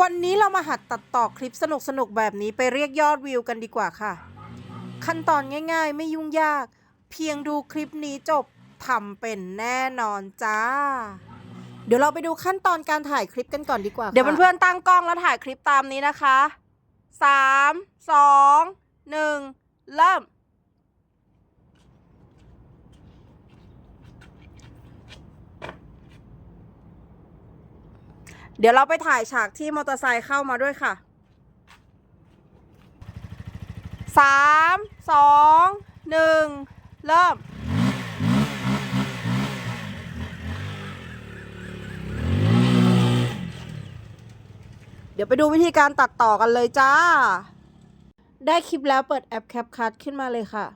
วันนี้เรามาหัดตัดต่อคลิปสนุกๆแบบนี้ไปเรียกยอดวิวกันดีกว่าค่ะ ขั้นตอนง่ายๆ ไม่ยุ่งยาก เพียงดูคลิปนี้จบทำเป็นแน่นอนจ้า เดี๋ยวเราไปดูขั้นตอนการถ่ายคลิปกันก่อนดีกว่า เดี๋ยวเพื่อนๆตั้งกล้องแล้วถ่ายคลิปตามนี้นะคะสามสองหนึ่งเริ่ม เดี๋ยวเราไปถ่ายฉากที่มอเตอร์ไซค์เข้ามาด้วยค่ะสามสองหนึ่งเริ่ม เดี๋ยวไปดูวิธีการตัดต่อกันเลยจ้า ได้คลิปแล้วเปิดแอป CapCut ขึ้นมาเลยค่ะ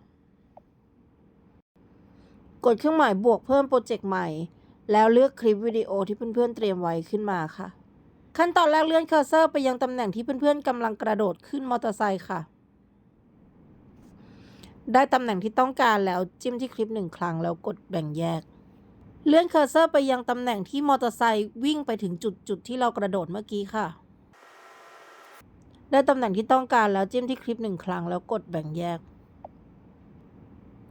กดเครื่องหมายบวกเพิ่มโปรเจกต์ใหม่ แล้วเลือกคลิปวิดีโอที่เพื่อนๆเตรียมไว้ขึ้นมาค่ะ ขั้นตอนแรกเลื่อนเคอร์เซอร์ไปยังตำแหน่งที่เพื่อนๆกำลังกระโดดขึ้นมอเตอร์ไซค์ค่ะ ได้ตำแหน่งที่ต้องการแล้วจิ้มที่คลิปหนึ่งครั้งแล้วกดแบ่งแยก เลื่อนเคอร์เซอร์ไปยังตำแหน่งที่มอเตอร์ไซค์วิ่งไปถึงจุดจุดๆที่เรากระโดดเมื่อกี้ค่ะ ได้ตำแหน่งที่ต้องการแล้วจิ้มที่คลิปหนึ่งครั้งแล้วกดแบ่งแยก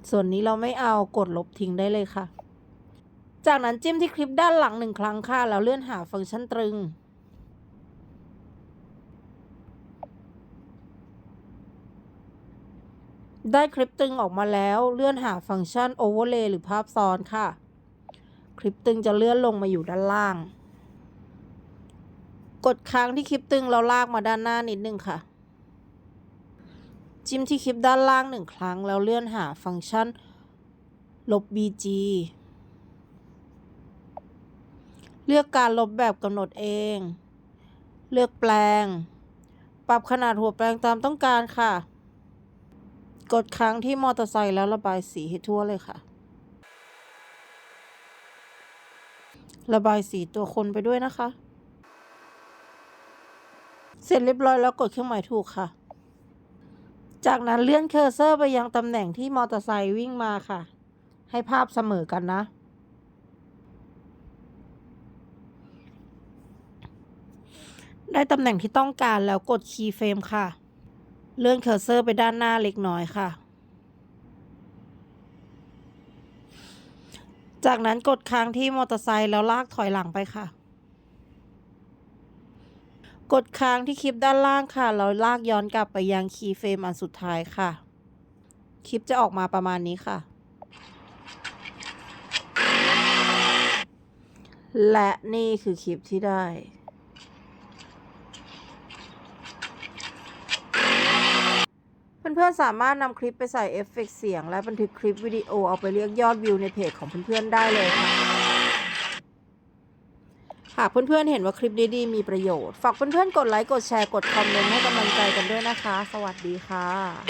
ส่วนนี้เราไม่เอากดลบทิ้งได้เลยค่ะ จากนั้นจิ้มที่คลิปด้านหลังหนึ่งครั้งค่ะแล้วเลื่อนหาฟังก์ชันตรึง ได้คลิปตึงออกมาแล้วเลื่อนหาฟังก์ชัน Overlay หรือภาพซ้อนค่ะ คลิปตึงจะเลื่อนลงมาอยู่ด้านล่าง กดค้างที่คลิปตึงแล้วลากมาด้านหน้านิดนึงค่ะ จิ้มที่คลิปด้านล่างหนึ่งครั้งแล้วเลื่อนหาฟังก์ชันลบ BG เลือกการลบแบบกำหนดเอง เลือกแปลง ปรับขนาดหัวแปลงตามต้องการค่ะ กดค้างที่มอเตอร์ไซค์แล้วระบายสีให้ทั่วเลยค่ะ ระบายสีตัวคนไปด้วยนะคะ เสร็จเรียบร้อยแล้วกดเครื่องหมายถูกค่ะ จากนั้นเลื่อนเคอร์เซอร์ไปยังตำแหน่งที่มอเตอร์ไซค์วิ่งมาค่ะ ให้ภาพเสมอกันนะ ได้ตำแหน่งที่ต้องการแล้วกดคีย์เฟรมค่ะ เลื่อนเคอร์เซอร์ไปด้านหน้าเล็กน้อยค่ะ จากนั้นกดค้างที่มอเตอร์ไซค์แล้วลากถอยหลังไปค่ะ กดค้างที่คลิปด้านล่างค่ะ แล้วลากย้อนกลับไปยังคีย์เฟรมอันสุดท้ายค่ะ คลิปจะออกมาประมาณนี้ค่ะ และนี่คือคลิปที่ได้ เพื่อนๆสามารถนำคลิปไปใส่เอฟเฟกต์เสียง และบันทึกคลิปวิดีโอเอาไปเรียกยอดวิวในเพจของเพื่อนๆได้เลยค่ะหากเพื่อนๆเห็นว่าคลิปดีๆมีประโยชน์ ฝากเพื่อนๆกดไลค์ กดแชร์ กดคอมเมนต์ให้กำลังใจกันด้วยนะคะ สวัสดีค่ะ